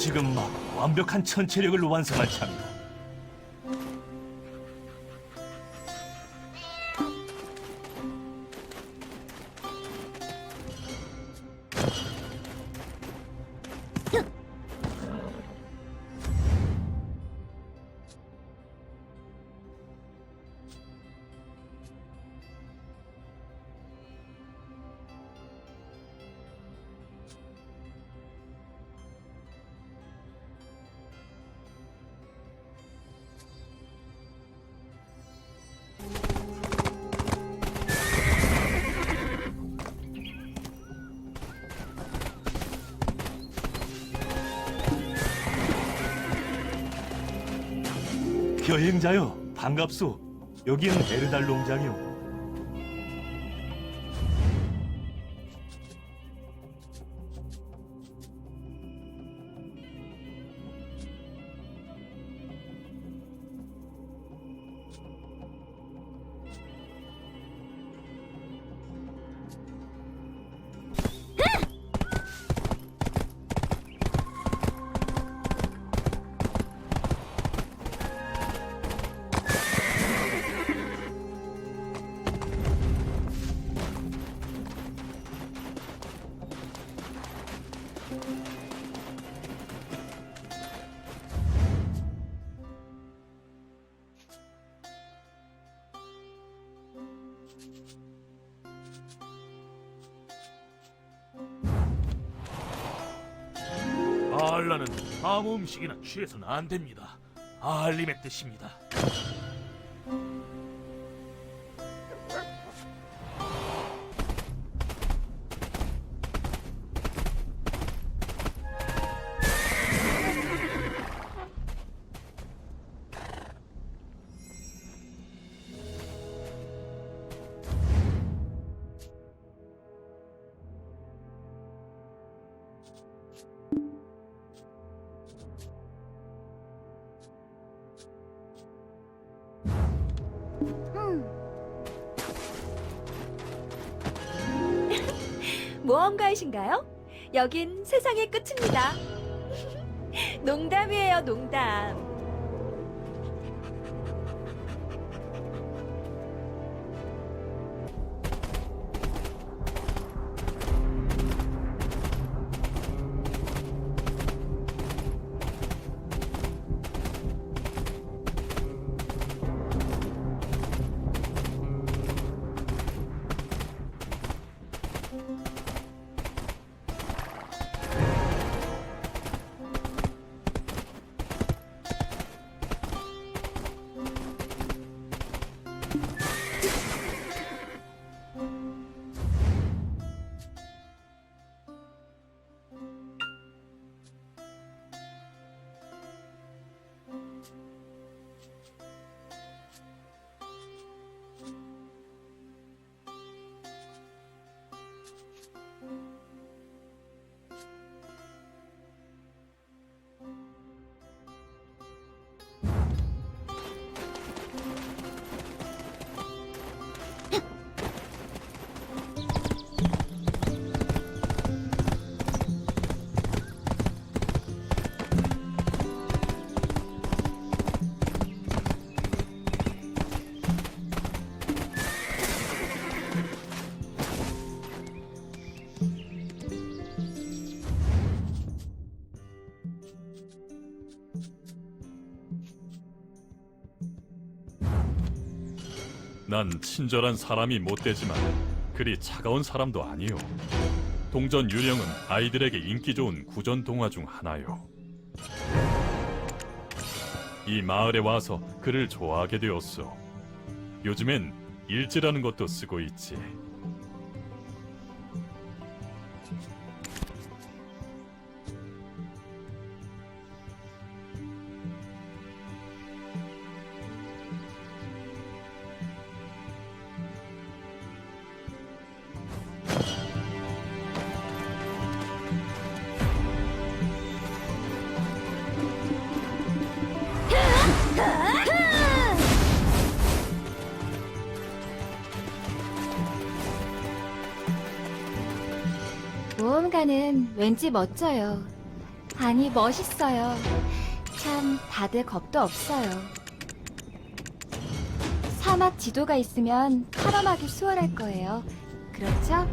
지금 막 완벽한 천체력을 완성할 참이다. 여행자요, 반갑소. 여기는 에르달 농장이오. 알라는 아무 음식이나 취해서는 안 됩니다. 알림의 뜻입니다. 모험가이신가요? 여긴 세상의 끝입니다. 농담이에요, 농담. 난 친절한 사람이 못 되지만 그리 차가운 사람도 아니요. 동전 유령은 아이들에게 인기 좋은 구전 동화 중 하나요. 이 마을에 와서 그를 좋아하게 되었어. 요즘엔 일지라는 것도 쓰고 있지. 모험가는 왠지 멋져요. 아니, 멋있어요. 참, 다들 겁도 없어요. 사막 지도가 있으면 탐험하기 수월할 거예요. 그렇죠?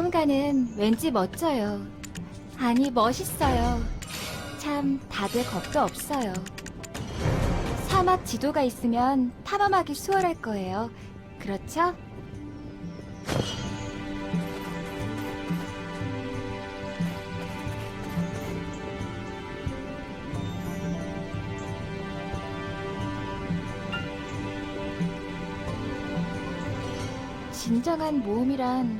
모험가는 왠지 멋져요. 아니, 멋있어요. 참, 다들 겁도 없어요. 사막 지도가 있으면 탐험하기 수월할 거예요. 그렇죠? 진정한 모험이란